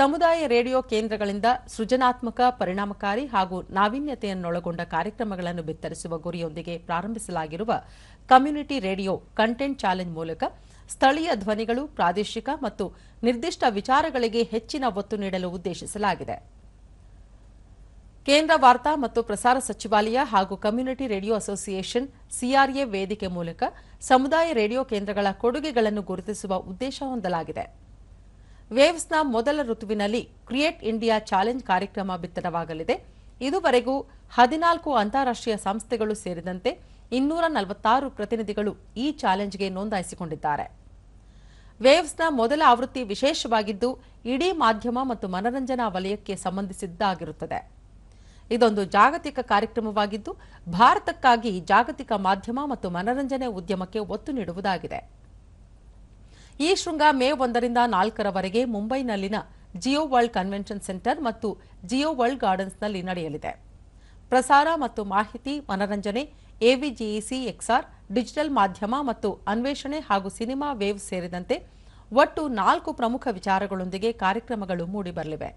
ಸಮುದಾಯ ರೇಡಿಯೋ ಕೇಂದ್ರಗಳಿಂದ ಸೃಜನಾತ್ಮಕ, ಪರಿಣಾಮಕಾರಿ ಹಾಗೂ ನಾವೀನ್ಯತೆಯನ್ನೊಳಗೊಂಡ ಕಾರ್ಯಕ್ರಮಗಳನ್ನು ಬಿತ್ತರಿಸುವ ಗುರಿಯೊಂದಿಗೆ ಪ್ರಾರಂಭಿಸಲಾಗಿರುವ ಕಮ್ಯುನಿಟಿ ರೇಡಿಯೋ ಕಂಟೆಂಟ್ ಚಾಲೆಂಜ್ ಮೂಲಕ ಸ್ಥಳೀಯ ಧ್ವನಿಗಳು, ಪ್ರಾದೇಶಿಕ ಮತ್ತು ನಿರ್ದಿಷ್ಟ ವಿಚಾರಗಳಿಗೆ ಹೆಚ್ಚಿನ ಒತ್ತು ನೀಡಲು ಉದ್ದೇಶಿಸಲಾಗಿದೆ. ಕೇಂದ್ರ ವಾರ್ತಾ ಮತ್ತು ಪ್ರಸಾರ ಸಚಿವಾಲಯ ಹಾಗೂ ಕಮ್ಯುನಿಟಿ ರೇಡಿಯೋ ಅಸೋಸಿಯೇಷನ್ ಸಿಆರ್ಎ ವೇದಿಕೆ ಮೂಲಕ ಸಮುದಾಯ ರೇಡಿಯೋ ಕೇಂದ್ರಗಳ ಕೊಡುಗೆಗಳನ್ನು ಗುರುತಿಸುವ ಉದ್ದೇಶ ಹೊಂದಲಾಗಿದೆ. ವೇವ್ಸ್ನ ಮೊದಲ ಋತುವಿನಲ್ಲಿ ಕ್ರಿಯೇಟ್ ಇಂಡಿಯಾ ಚಾಲೆಂಜ್ ಕಾರ್ಯಕ್ರಮ ಬಿತ್ತರವಾಗಲಿದೆ. ಇದುವರೆಗೂ ಹದಿನಾಲ್ಕು ಅಂತಾರಾಷ್ಟ್ರೀಯ ಸಂಸ್ಥೆಗಳು ಸೇರಿದಂತೆ ಇನ್ನೂರ ನಲವತ್ತಾರು ಪ್ರತಿನಿಧಿಗಳು ಈ ಚಾಲೆಂಜ್ಗೆ ನೋಂದಾಯಿಸಿಕೊಂಡಿದ್ದಾರೆ. ವೇವ್ಸ್ನ ಮೊದಲ ಆವೃತ್ತಿ ವಿಶೇಷವಾಗಿದ್ದು, ಇಡೀ ಮಾಧ್ಯಮ ಮತ್ತು ಮನರಂಜನಾ ವಲಯಕ್ಕೆ ಸಂಬಂಧಿಸಿದ್ದಾಗಿರುತ್ತದೆ. ಇದೊಂದು ಜಾಗತಿಕ ಕಾರ್ಯಕ್ರಮವಾಗಿದ್ದು, ಭಾರತಕ್ಕಾಗಿ ಜಾಗತಿಕ ಮಾಧ್ಯಮ ಮತ್ತು ಮನರಂಜನೆ ಉದ್ಯಮಕ್ಕೆ ಒತ್ತು ನೀಡುವುದಾಗಿದೆ. ಈ ಶೃಂಗ ಮೇ ಒಂದರಿಂದ ನಾಲ್ಕರವರೆಗೆ ಮುಂಬೈನಲ್ಲಿನ ಜಿಯೋ ವರ್ಲ್ಡ್ ಕನ್ವೆನ್ಷನ್ ಸೆಂಟರ್ ಮತ್ತು ಜಿಯೋ ವರ್ಲ್ಡ್ ಗಾರ್ಡನ್ಸ್ನಲ್ಲಿ ನಡೆಯಲಿದೆ. ಪ್ರಸಾರ ಮತ್ತು ಮಾಹಿತಿ, ಮನರಂಜನೆ ಎವಿಜಿಇಸಿ ಎಕ್ಸ್ಆರ್ ಡಿಜಿಟಲ್ ಮಾಧ್ಯಮ ಮತ್ತು ಅನ್ವೇಷಣೆ ಹಾಗೂ ಸಿನಿಮಾ ವೇವ್ ಸೇರಿದಂತೆ ಒಟ್ಟು ನಾಲ್ಕು ಪ್ರಮುಖ ವಿಚಾರಗಳೊಂದಿಗೆ ಕಾರ್ಯಕ್ರಮಗಳು ಮೂಡಿಬರಲಿವೆ.